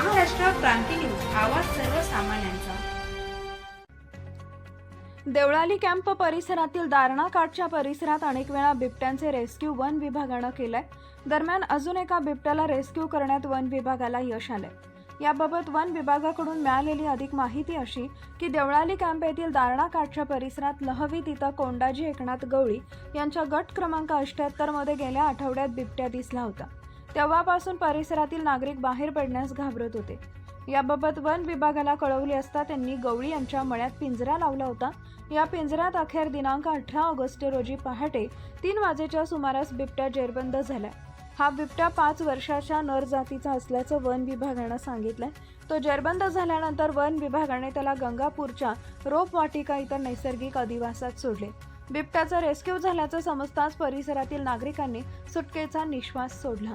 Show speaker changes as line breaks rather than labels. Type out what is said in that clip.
क्रांती news आवाज सर्वसामान्यांचा.
Deolali camp परिसरातील दारणा काठच्या परिसरात अनेक वेळा बिबट्यांचे रेस्क्यू वन विभागानं केलंय. दरम्यान अजून एका बिबट्याला रेस्क्यू करण्यात वन विभागाला यश आलंय. याबाबत वन विभागाकडून मिळालेली अधिक माहिती अशी की देवळाली कॅम्प येथील दारणा काठच्या परिसरात लहवी तिथं कोंडाजी एकनाथ गवळी यांच्या गट क्रमांक अठ्ठ्याहत्तरमध्ये गेल्या आठवड्यात बिबट्या दिसला होता. तेव्हापासून परिसरातील नागरिक बाहेर पडण्यास घाबरत होते. याबाबत वन विभागाला कळवले असता त्यांनी गवळी यांच्या मळ्यात पिंजरा लावला होता. या पिंजऱ्यात अखेर दिनांक अठरा ऑगस्ट रोजी पहाटे तीन वाजेच्या सुमारास बिबट्या जेरबंद झाला. हा बिबट्या पाच वर्षाच्या नर जातीचा असल्याचं वन विभागानं सांगितलंय. तो जेरबंद झाल्यानंतर वन विभागाने त्याला गंगापूरच्या रोप वाटिका इतर नैसर्गिक अधिवासात सोडले. बिबट्याचा रेस्क्यू झाल्याचं समजताच परिसरातील नागरिकांनी सुटकेचा निश्वास सोडला.